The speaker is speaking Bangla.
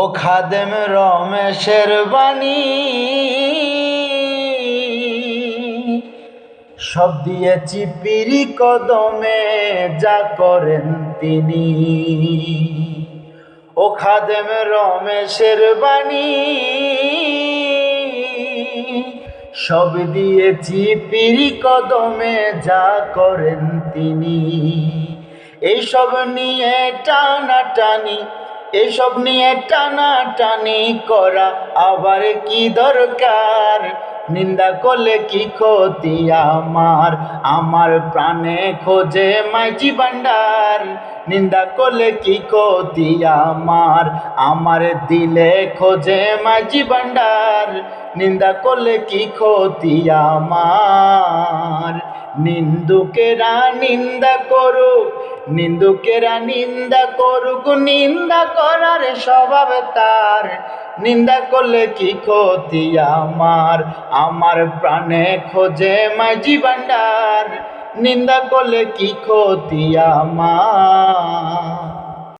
ও খাদেম রমেশের বাণী। সব দিয়েছি পিরি কদমে, যা করেন তিনি। ও খাদেম রমেশের বাণী। সব দিয়েছি পিরি কদমে, যা করেন তিনি। এইসব নিয়ে টানাটানি এসব নিয়ে টানাটানি করা আবার কি দরকার? নিন্দা করলে কি ক্ষতি আমার? আমার প্রাণে খোঁজে মাইজি ভান্ডার। নিন্দা করলে কি ক্ষতি আমার? আমার দিলে খোঁজে মাইজি ভান্ডার। নিন্দা করলে কি ক্ষতি আমার? নিন্দুকেরা নিন্দা করুক নিন্দুকেরা নিন্দা করুক, নিন্দা করার স্বভাব তার। নিন্দা করলে কি ক্ষতি আমার? আমার প্রাণে খোঁজে মাঝি ভান্ডার নিন্দা করলে কি ক্ষতি আমার?